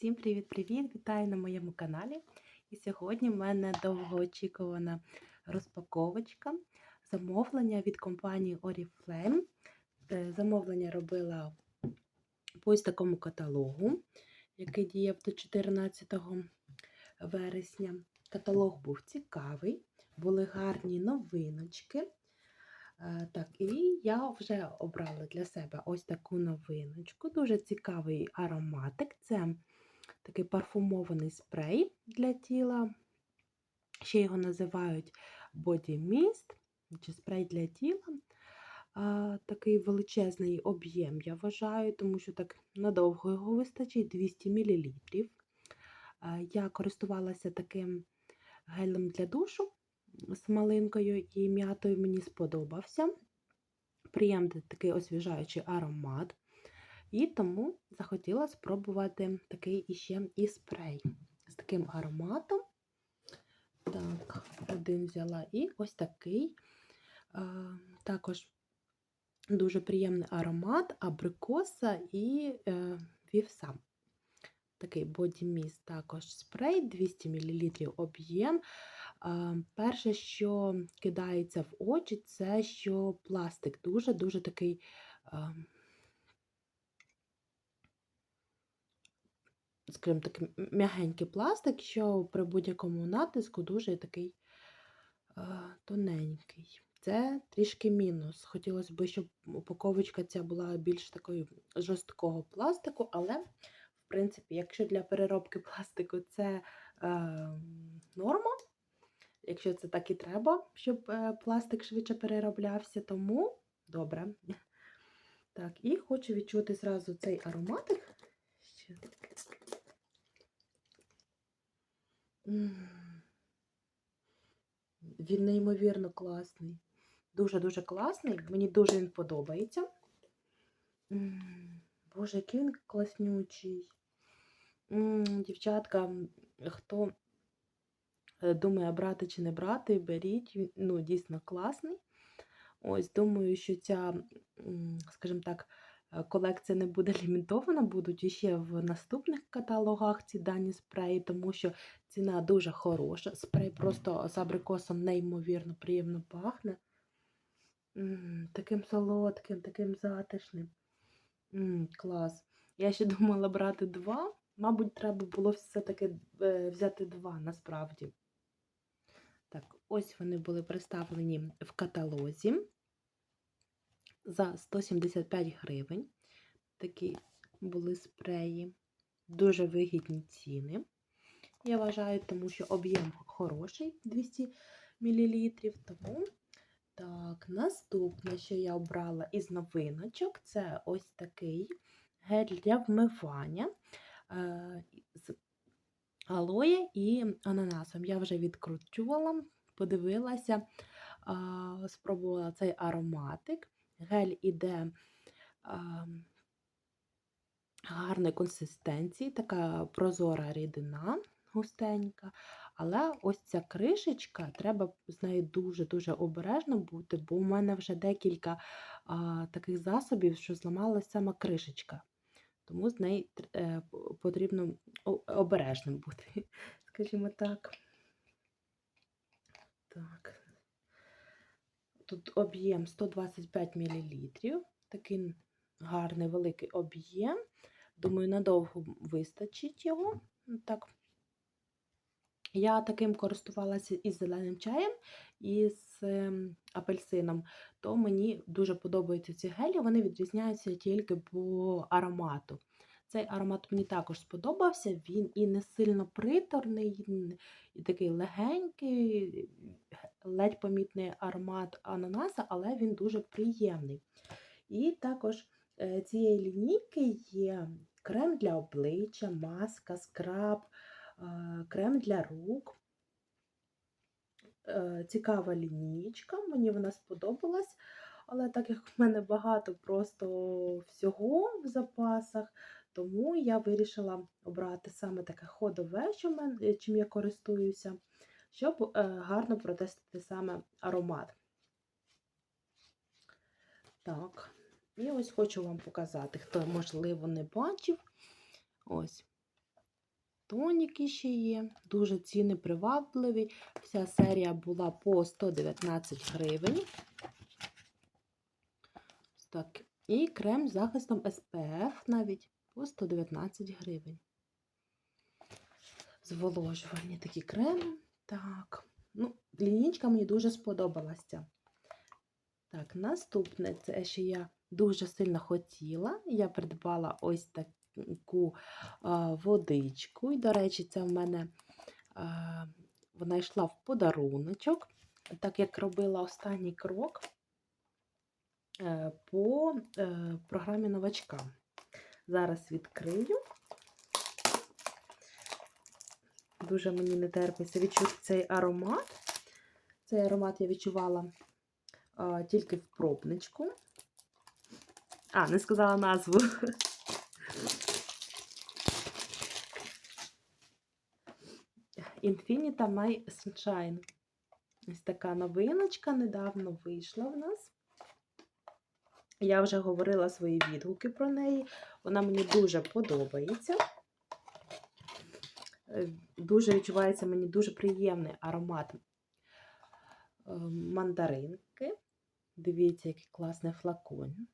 Всім привіт-привіт! Вітаю на моєму каналі. І сьогодні в мене довгоочікувана розпаковочка замовлення від компанії Oriflame. Е, Замовлення робила по ось такому каталогу, який діяв до 14 вересня. Каталог був цікавий, були гарні новиночки. Е, Так, і я вже обрала для себе ось таку новиночку. Дуже цікавий ароматик. Це такий парфумований спрей для тіла. Ще його називають Body Mist чи спрей для тіла. Такий величезний об'єм, я вважаю, тому що так надовго його вистачить 200 мл. Я користувалася таким гелем для душу з малинкою і м'ятою мені сподобався. Приємний такий освіжаючий аромат. І тому захотіла спробувати такий іще і спрей з таким ароматом. Так, один взяла і ось такий. А, також дуже приємний аромат абрикоса і е, вівса. Такий Body також спрей, 200 мл об'єм. Перше, що кидається в очі, це що пластик дуже-дуже такий скажімо так, м'ягенький пластик, що при будь-якому натиску дуже такий тоненький. Це трішки мінус. Хотілося б, щоб упаковочка ця була більш такою жорсткого пластику, але, в принципі, якщо для переробки пластику це е, норма, якщо це так і треба, щоб е, пластик швидше перероблявся, тому добре. Так, і хочу відчути зразу цей ароматик. Він неймовірно класний. Дуже-дуже класний. Мені дуже він подобається. Боже, який він класнючий. Дівчатка, хто е, думає, брати чи не брати, беріть, ну, дійсно класний. Ось, думаю, що ця, скажімо так, колекція не буде лімітована, будуть іще в наступних каталогах ці дані спреї, тому що ціна дуже хороша. Спрей просто з абрикосом неймовірно приємно пахне. М -м, таким солодким, таким затишним. М -м, клас. Я ще думала брати два. Мабуть, треба було все-таки е, взяти два насправді. Так, ось вони були представлені в каталозі за 175 гривень. Такі були спреї, дуже вигідні ціни. Я вважаю, тому що об'єм хороший 200 мл. Тому, так, наступне, що я обрала із новиночок, це ось такий гель для вмивання е, з алоє і ананасом. Я вже відкручувала, подивилася, спробувала цей ароматик. Гель іде а, гарної консистенції, така прозора рідина густенька. Але ось ця кришечка, треба з нею дуже-дуже обережно бути, бо у мене вже декілька а, таких засобів, що зламалася сама кришечка. Тому з нею е, потрібно обережним бути, скажімо. Так. Тут об'єм 125 мл. Такий гарний великий об'єм. Думаю, надовго вистачить його. Так. Я таким користувалася із зеленим чаєм, і з ем, апельсином, то мені дуже подобаються ці гелі, вони відрізняються тільки по аромату. Цей аромат мені також сподобався, він і не сильно приторний, і такий легенький, ледь помітний аромат ананаса, але він дуже приємний. І також е, цієї лінійки є крем для обличчя, маска, скраб, крем для рук. Е, цікава лінійка, мені вона сподобалась, але так як в мене багато просто всього в запасах, тому я вирішила обрати саме таке ходове, чим я користуюся щоб е, гарно протестити саме аромат. Так, і ось хочу вам показати, хто, можливо, не бачив. Ось тоніки ще є. Дуже ціни привабливі. Вся серія була по 119 гривень. Так. І крем з захистом SPF навіть по 119 гривень. Зволожувальні такі креми. Так. Ну, лінічка мені дуже сподобалася. Так, наступне, це що я дуже сильно хотіла. Я придбала ось таку а, водичку. І, до речі, це в мене а, вона йшла в подаруночок, так як робила останній крок е, по е, програмі новачка. Зараз відкрию. Дуже мені не терпиться відчути цей аромат. Цей аромат я відчувала а, тільки в пробничку. А, не сказала назву. Infinita My Sunshine. Ось така новиночка недавно вийшла в нас. Я вже говорила свої відгуки про неї. Вона мені дуже подобається. Е, Дуже відчувається мені дуже приємний аромат е, мандаринки. Дивіться, який класний флакон.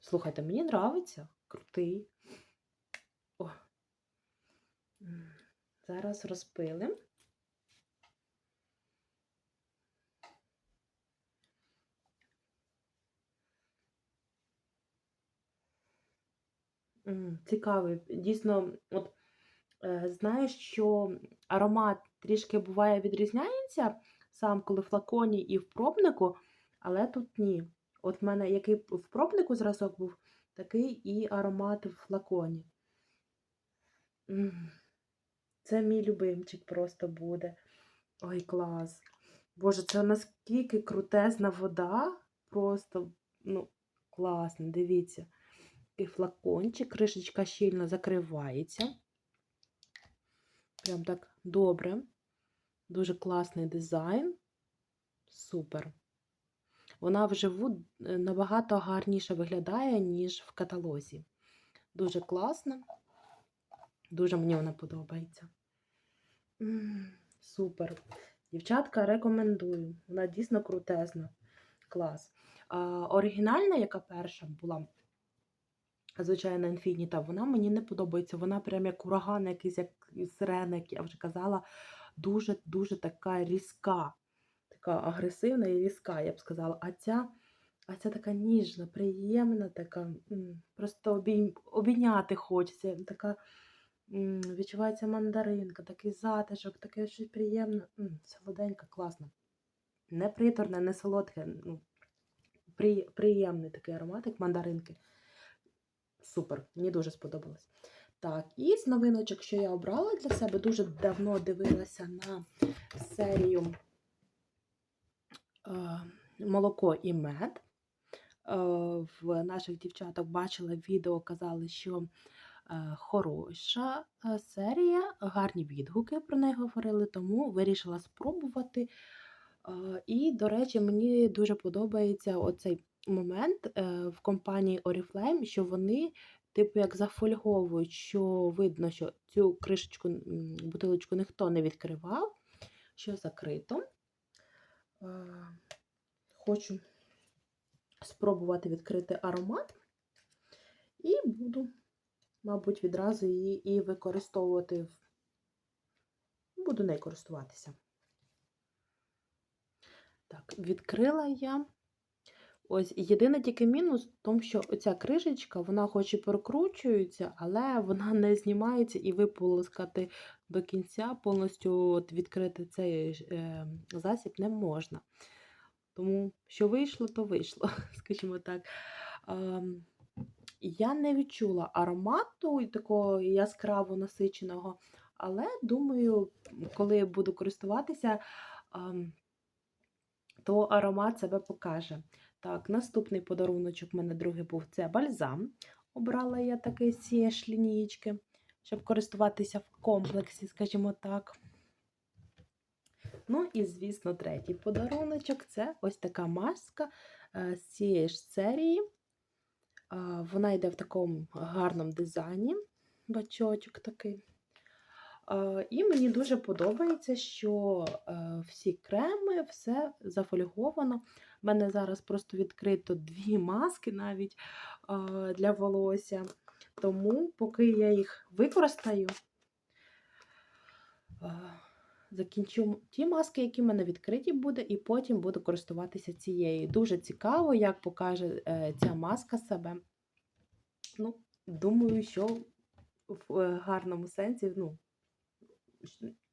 Слухайте, мені подобається. Крутий. О. Зараз розпилим. Цікавий. Дійсно, от е, знаю, що аромат трішки буває відрізняється сам, коли в флаконі і в пробнику, але тут ні. От в мене який в пробнику зразок був, такий і аромат в флаконі. Це мій любимчик просто буде. Ой, клас. Боже, це наскільки крутезна вода. Просто, ну, класно, дивіться. І флакончик, кришечка щільно закривається. Прям так добре. Дуже класний дизайн. Супер. Вона вживу е, набагато гарніше виглядає, ніж в каталозі. Дуже класна. Дуже мені вона подобається. Супер. Дівчатка, рекомендую. Вона дійсно крутезна. Клас. А, оригінальна, яка перша була, звичайно, Infinita, вона мені не подобається. Вона прям як ураган, якийсь, як сирена, як я вже казала, дуже-дуже така різка, така агресивна і різка, я б сказала. А ця, а ця така ніжна, приємна, така, просто обій, обійняти хочеться. Така відчувається мандаринка, такий затишок, таке щось приємне, солоденька, класно. Не приторне, не солодке. Ну, при, приємний такий ароматик мандаринки. Супер, мені дуже сподобалось. Так, і з новиночок, що я обрала для себе, дуже давно дивилася на серію е, молоко і мед. Е, в наших дівчаток бачила відео, казали, що е, хороша серія, гарні відгуки про неї говорили, тому вирішила спробувати. І, до речі, мені дуже подобається оцей момент е, в компанії Oriflame, що вони, типу, як зафольговують, що видно, що цю кришечку, бутилочку ніхто не відкривав, що закрито. Е, Хочу спробувати відкрити аромат. І буду, мабуть, відразу її і використовувати. Буду нею користуватися. Так, відкрила я. Ось єдиний тільки мінус в тому, що оця кришечка, вона хоч і прокручується, але вона не знімається і виполоскати до кінця, повністю от відкрити цей е, засіб не можна. Тому що вийшло, то вийшло, скажімо так. Я не відчула аромату такого яскраво насиченого, але думаю, коли буду користуватися, то аромат себе покаже. Так, наступний подаруночок в мене другий був це бальзам. Обрала я такий цієї лінієчки, щоб користуватися в комплексі, скажімо так. Ну і, звісно, третій подаруночок це ось така маска е, з цієї ж серії. Вона йде в такому гарному дизайні. бачочок такий. Е, І мені дуже подобається, що е, всі креми, все зафольговано. У мене зараз просто відкрито дві маски навіть для волосся. Тому, поки я їх використаю, закінчу ті маски, які в мене відкриті буде, і потім буду користуватися цією. Дуже цікаво, як покаже е, ця маска себе. Ну, думаю, що в е, гарному сенсі, ну,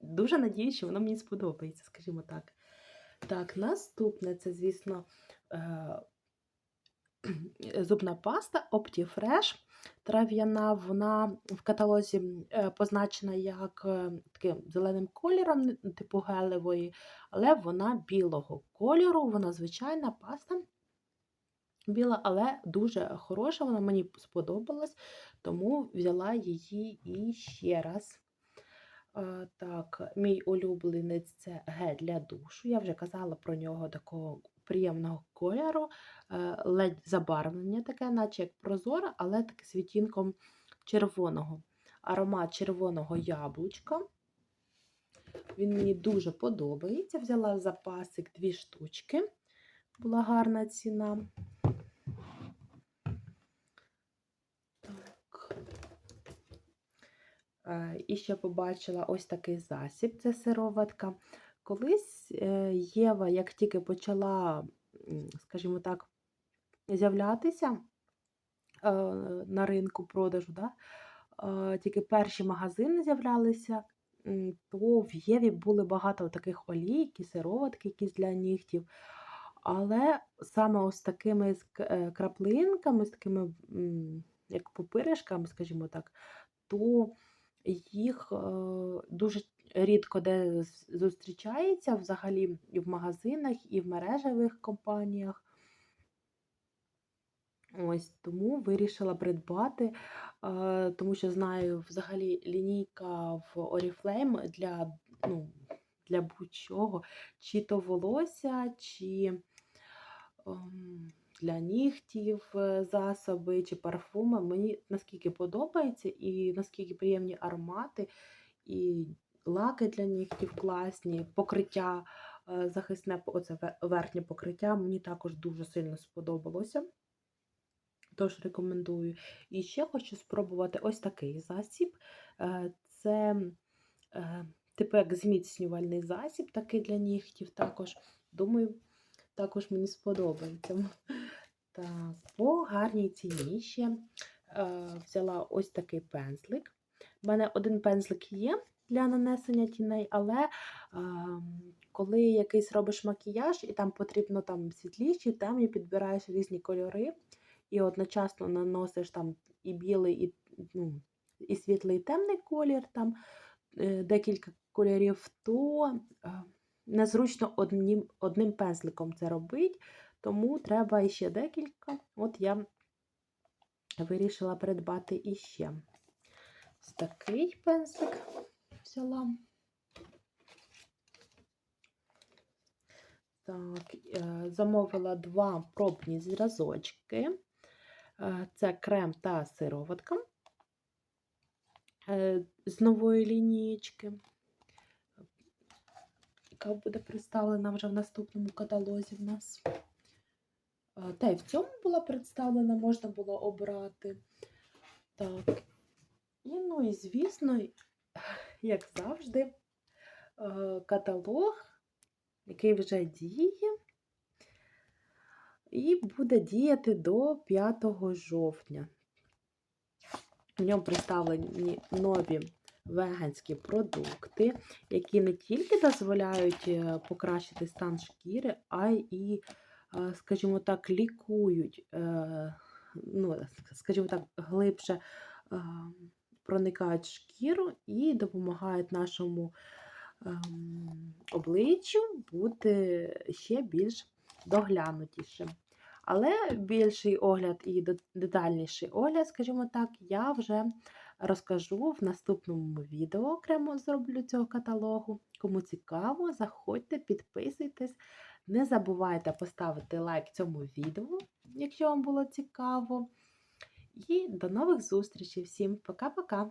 дуже надіюсь, що воно мені сподобається, скажімо так. Так, наступне це, звісно, е, зубна паста Optifresh. Трав'яна, вона в каталозі е, позначена як е, таким зеленим кольором, типу гелевої, але вона білого кольору, вона звичайна паста. Біла, але дуже хороша, вона мені сподобалась, тому взяла її і ще раз. Е, Так, мій улюбленець це гель для душу. Я вже казала про нього такого приємного кольору, е, ледь забарвлення таке, наче як прозоре, але таке з відтінком червоного. Аромат червоного яблучка. Він мені дуже подобається. Взяла запасик дві штучки. Була гарна ціна. Так. Е, І ще побачила ось такий засіб, це сироватка. Колись е, Єва, як тільки почала, скажімо так, з'являтися е, на ринку продажу, да? е, тільки перші магазини з'являлися, то в Єві були багато таких олійки, сироватки якісь для нігтів. Але саме ось такими е, краплинками, з такими, як пупиришками, скажімо так, то їх е, дуже рідко де зустрічається взагалі і в магазинах, і в мережевих компаніях. Ось тому вирішила придбати, е, тому що знаю, взагалі лінійка в Oriflame для, ну, для будь-чого, чи то волосся, чи ем, для нігтів е, засоби, чи парфуми. Мені наскільки подобається, і наскільки приємні аромати, і лаки для нігтів класні, покриття е, захисне, оце верхнє покриття, мені також дуже сильно сподобалося. Тож рекомендую. І ще хочу спробувати ось такий засіб. Е, Це типу як зміцнювальний засіб, такий для нігтів також. Думаю, також мені сподобається. Так, по гарній ціні ще е, взяла ось такий пензлик. У мене один пензлик є для нанесення тіней, але ем, коли якийсь робиш макіяж, і там потрібно там світліші, темні, підбираєш різні кольори, і одночасно наносиш там і білий, і, ну, і світлий, і темний колір, там е, декілька кольорів, то е, незручно одним, одним пензликом це робити, тому треба іще декілька. От я вирішила придбати іще. Ось такий пензлик взяла. Так, е, замовила два пробні зразочки. Е, Це крем та сироватка е, з нової лінієчки, яка буде представлена вже в наступному каталозі в нас. Е, Та й в цьому була представлена, можна було обрати. Так. І, ну і звісно, як завжди, е, каталог, який вже діє, і буде діяти до 5 жовтня. В ньому представлені нові веганські продукти, які не тільки дозволяють е, покращити стан шкіри, а й, скажімо так, лікують, е, ну, скажімо так, глибше проникають в шкіру і допомагають нашому ем, обличчю бути ще більш доглянутішим. Але більший огляд і детальніший огляд, скажімо так, я вже розкажу в наступному відео. Окремо зроблю цього каталогу. Кому цікаво, заходьте, підписуйтесь. Не забувайте поставити лайк цьому відео, якщо вам було цікаво. І до нових зустрічей. Всім пока-пока!